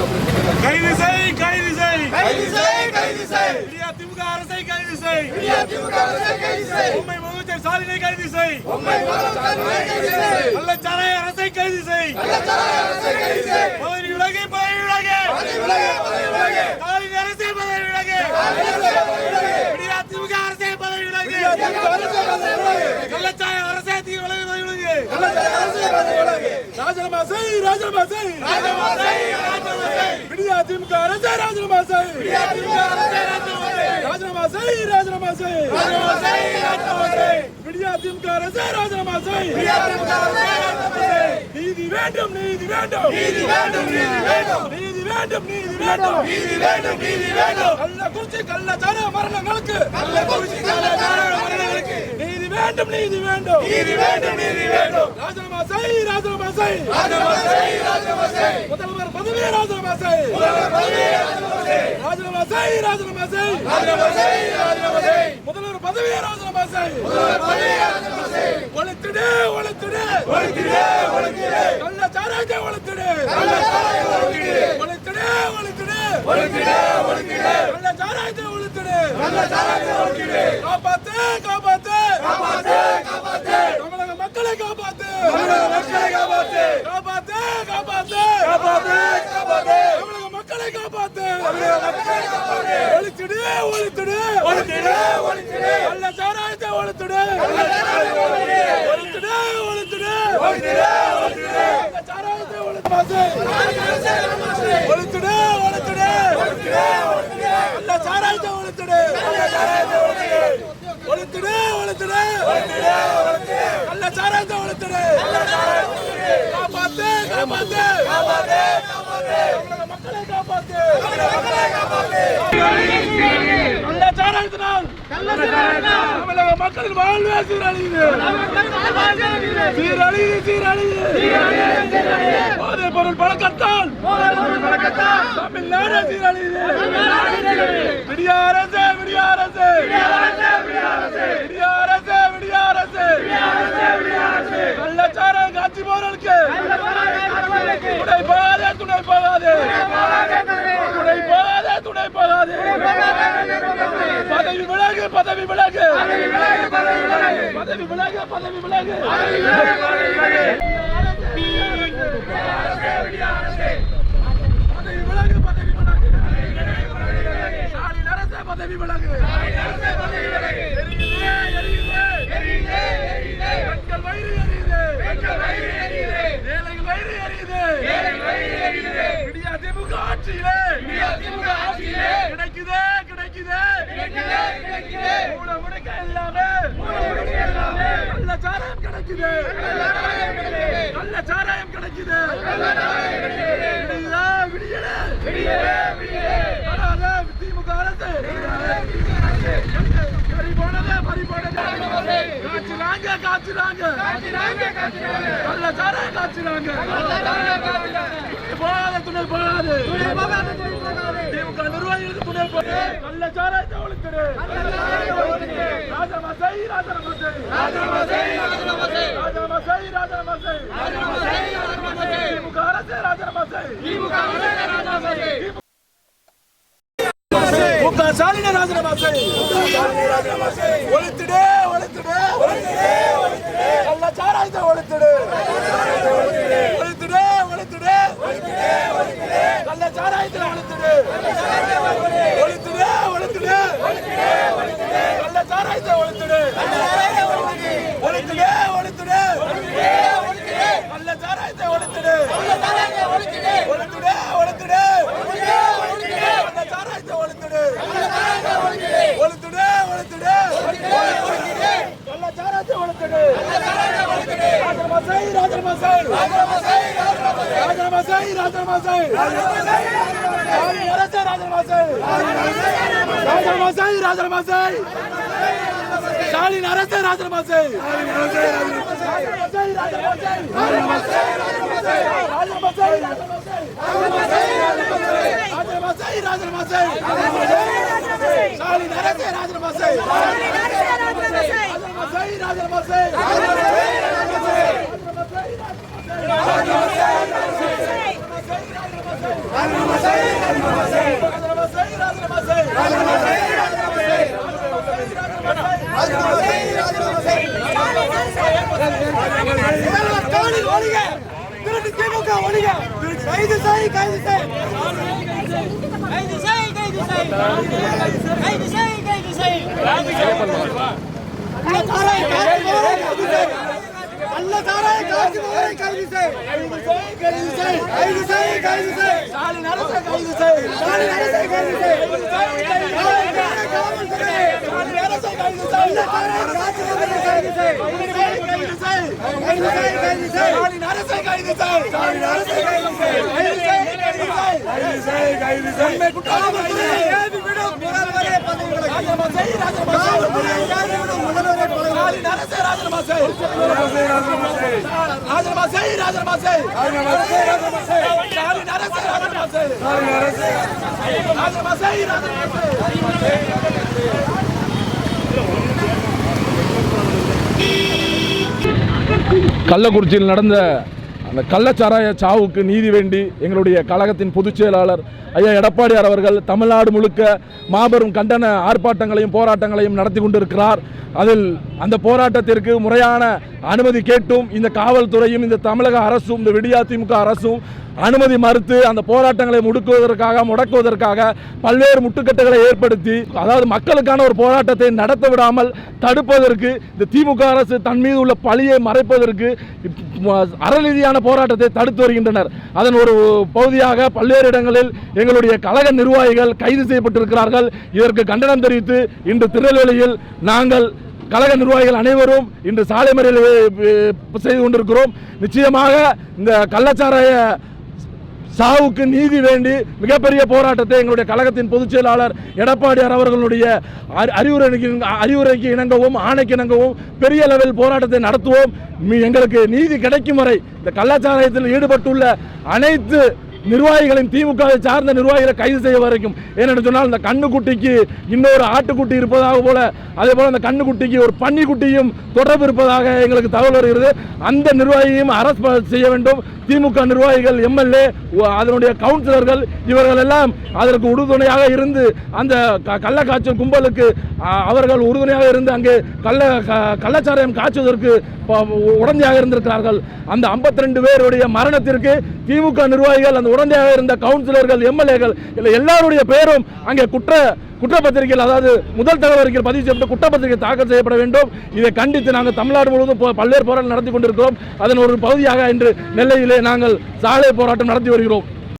கைது செய் கைது செய் கைது செய் கைது செய் இந்தியா திமுக அரசை கைது செய் இந்தியா திமுக அரசை கைது செய் உண்மை முதலமைச்சர் ஸ்டாலினை கைது செய் உண்மை முதலமைச்சரை கைது செய் கள்ளச்சாராய அரசை கைது செய் கள்ளச்சாராய அரசை கைது செய் பதவி விலகு பதவி விலகு. பதவி விலகு பதவி விலகு. ஸ்டாலின் அரசே பதவி விலகு. இந்தியா திமுக அரசே பதவி விலகு. திமுக அரசே பதவி விலகு. கள்ளச்சாய அரசே தீ விலகு பதவி விலகு. கள்ளச்சாராய அரசை பதவி விலகு. ராஜினாமா செய் ராஜினாமா செய். ராஜினாமா செய் ராஜினாமா செய் இந்தியா திமுக அரசே ராஜினாமா செய் ராஜினாமா செய் ராஜினாமா செய். ராஜினாமா செய் ராஜினாமா செய். ராஜினாமா செய். இந்தியா திமுக அரசே ராஜினாமா செய். நீதி வேண்டும் நீதி வேண்டும். நீதி வேண்டும் நீதி வேண்டும். நீதி வேண்டும் நீதி வேண்டும். நீதி வேண்டும் நீதி வேண்டும். கள்ள குறிச்சி கள்ளச்சார மரணங்களுக்கு. மரணங்களுக்கு. வேண்டும் நீதி வேண்டும். நீதி வேண்டும் நீதி வேண்டும். ராஜினாமா செய் ராஜினாமா செய். ராஜினாமா செய் ராஜினாமா செய். முதல்வர் பதவியை ராஜினாமா செய். முதல்வர் பதவியை ராஜினாமா செய். ராஜினாமா செய் ராஜினாமா செய். ராஜினாமா செய் ராஜினாமா செய். முதல்வர் பதவியை ராஜினாமா செய். முதல்வர் பதவியை ராஜினாமா செய். ஒழித்திடு ஒழித்திடு. ஒழித்திடு ஒழித்திடு. கள்ளச்சாராயத்தை ஒழித்திடு. கள்ளச்சாராய ஒழித்திடு. ஒழித்திடு ஒழித்திடு. ஒழித்திடு ஒழித்திடு. கள்ளச்சாராயத்தை ஒழித்திடு. கள்ளச்சாராயத்தை ஒழித்திடு காப்பாத்து காப்பாத்து காப்பாத்து காப்பாத்து தமிழக மக்களை காப்பாத்து தமிழக மக்களை காப்பாத்து காப்பாத்து காப்பாத்து காப்பாத்து காப்பாத்து தமிழக மக்களை காப்பாத்து தமிழக மக்களை காப்பாத்து ஒழித்திடு ஒழித்திடு ஒழித்திடு ஒழித்திடு கள்ளச்சாராயத்தை ஒழித்திடு கள்ளச்சாராயத்தை ஒழித்திடு ஒழித்திடு ஒழித்திடு ஒழித்திடு ஒழித்திடு கள்ளச்சாராயத்தை ஒழிப்பாத்து ஒழித்திடு. ஒழித்திடு. கள்ளச்சாராயத்தை ஒழித்திடு. ஒழித்திடு ஒழித்திடு. கள்ளச்சாராயத்தை ஒழித்திடு. காப்பாத்து காப்பாத்து. தமிழக மக்களை காப்பாத்து. கள்ளச்சாராயத்தினால் தமிழக மக்களின் வாழ்வே சீரழியுது. சீரழியுது சீரழியுது. போதைப் பொருள் பழக்கத்தால். தமிழ்நாடு சீரழியுது. விடிய அரசு விடிய அரசு விடிய அரசு விடிய அரசு கள்ளச்சாராயம் காட்சி போறதுக்கு. துணை போகாதே துணை போகாதே துணை போகாதே துணை போகாதே பதவி விலகு பதவி விலகு. பதவி விலகு பதவி விலகு. பதவி ஆட்சியிலே இந்தியா திமுக ஆட்சியிலே. கிடைக்குது கிடைக்குதே. கிடைக்குதே கிடைக்குதே. மூல முடுக்க எல்லாமே மூல முடுக்க எல்லாமே நல்ல சாராயம் கிடைக்குது. நல்ல சாராயம் கிடைக்குது. விடியலே விடியலே. விடியலே விடியலே. வராத திமுக அரசு. பறி போனது பறி போனது. காய்ச்சினாங்க காய்ச்சினாங்க காய்ச்சினாங்க காய்ச்சினாங்க நல்ல சாராயம் காய்ச்சினாங்க போகாது துணை போகாது திமுக நிர்வாகிகளுக்கு துணை போகாது கள்ளச்சாராயத்தை ஒழித்திடு ராஜாமசை ராஜாமசை. ராஜாமசை ராஜாமசை. ராஜாமசை ராஜாமசை. திமுக அரசு ராஜாமசை. திமுக அரசு রাজারমাসাই রাজারমাসাই রাজারমাসাই রাজারমাসাই রাজারমাসাই রাজারমাসাই শালীন আরতে রাজারমাসাই রাজারমাসাই রাজারমাসাই রাজারমাসাই শালীন আরতে রাজারমাসাই রাজারমাসাই রাজারমাসাই রাজারমাসাই திமுக ஒழிய கைது செய் கைது செய். கைது செய் கைது செய். கைது செய் கைது செய் கைது செய் கள்ளச்சாராய கைது செய் கைது செய். கைது செய் கைது செய். ஸ்டாலின் அரசை கைது செய். ஸ்டாலின் அரசை கைது செய். காவல்துறை ஸ்டாலின் அரசை கைது செய் கைது செய் கைது செய் கைது செய் கைது செய் ஸ்டாலின் அரசை கைது செய் ஸ்டாலின் அரசை கைது செய் கைது செய் கைது செய் கைது செய் குற்றவாளிகளை ஏவி விடும் முதல்வரே பதவிகளை செய் செய் காவல்துறை ஏவி விடும் முதல்வரே பதவிகளை ஸ்டாலின் அரசை ராஜினாமா செய். ராஜினாமா செய் ராஜினாமா செய். ராஜினாமா செய். ராஜினாமா செய் ராஜினாமா செய். கள்ளக்குறிச்சியில் நடந்த அந்த கள்ளச்சாராய சாவுக்கு நீதி வேண்டி எங்களுடைய கழகத்தின் பொதுச் செயலாளர் ஐயா எடப்பாடியார் அவர்கள் தமிழ்நாடு முழுக்க மாபெரும் கண்டன ஆர்ப்பாட்டங்களையும் போராட்டங்களையும் நடத்தி கொண்டிருக்கிறார். அதில் அந்த போராட்டத்திற்கு முறையான அனுமதி கேட்டும் இந்த காவல்துறையும் இந்த தமிழக அரசும் இந்த விடியா திமுக அரசும் அனுமதி மறுத்து அந்த போராட்டங்களை முடுக்குவதற்காக முடக்குவதற்காக பல்வேறு முட்டுக்கட்டுகளை ஏற்படுத்தி அதாவது மக்களுக்கான ஒரு போராட்டத்தை நடத்த விடாமல் தடுப்பதற்கு இந்த திமுக அரசு தன் மீது உள்ள பழியை மறைப்பதற்கு அறநீதியான அறரீதியான போராட்டத்தை தடுத்து வருகின்றனர். அதன் ஒரு பகுதியாக பல்வேறு இடங்களில் எங்களுடைய கழக நிர்வாகிகள் கைது செய்யப்பட்டிருக்கிறார்கள். இதற்கு கண்டனம் தெரிவித்து இன்று திருநெல்வேலியில் நாங்கள் கழக நிர்வாகிகள் அனைவரும் இன்று சாலை மறியல் செய்து கொண்டிருக்கிறோம். நிச்சயமாக இந்த கள்ளச்சாராய சாவுக்கு நீதி வேண்டி மிகப்பெரிய போராட்டத்தை எங்களுடைய கழகத்தின் பொதுச் செயலாளர் எடப்பாடியார் அவர்களுடைய அறி- அறிவுரைக்கு அறிவுரைக்கு இணங்கவும் ஆணைக்கு இணங்கவும் பெரிய லெவல் போராட்டத்தை நடத்துவோம். எங்களுக்கு நீதி கிடைக்கும் வரை இந்த கலாச்சாரத்தில் ஈடுபட்டுள்ள அனைத்து நிர்வாகிகளின் திமுகவை சார்ந்த நிர்வாகிகளை கைது செய்ய வரைக்கும். ஏன்னு சொன்னால் இந்த கண்ணுக்குட்டிக்கு இன்னொரு ஆட்டுக்குட்டி இருப்பதாக போல அதே போல அந்த கண்ணுக்குட்டிக்கு ஒரு பன்னிக்குட்டியும் தொடர்பு இருப்பதாக எங்களுக்கு தகவல் வருகிறது. அந்த நிர்வாகியையும் அரசு செய்ய வேண்டும். திமுக நிர்வாகிகள் எம்எல்ஏ அதனுடைய கவுன்சிலர்கள் இவர்கள் எல்லாம் அதற்கு உறுதுணையாக இருந்து அந்த க- கள்ளக்காய்ச்சல் கும்பலுக்கு அவர்கள் உறுதுணையாக இருந்து அங்கே கள்ள க- கள்ளச்சாராயம் காய்ச்சுவதற்கு உடந்தையாக இருந்திருக்கிறார்கள். அந்த 52 பேருடைய மரணத்திற்கு திமுக நிர்வாகிகள் அந்த உடந்தையாக இருந்த கவுன்சிலர்கள் எம்எல்ஏகள் இல்லை எல்லாருடைய பெயரும் அங்கே குற்ற குற்றப்பத்திரிகையில் அதாவது முதல் தகவல் அறிக்கையில் பதிவு செய்யப்பட்டு குற்றப்பத்திரிகை தாக்கல் செய்யப்பட வேண்டும். இதை கண்டித்து நாங்கள் தமிழ்நாடு முழுவதும் போ- பல்வேறு போராட்டம் நடத்தி கொண்டிருக்கிறோம். அதன் ஒரு பகுதியாக இன்று நெல்லையிலே நாங்கள் சாலை போராட்டம் நடத்தி வருகிறோம்.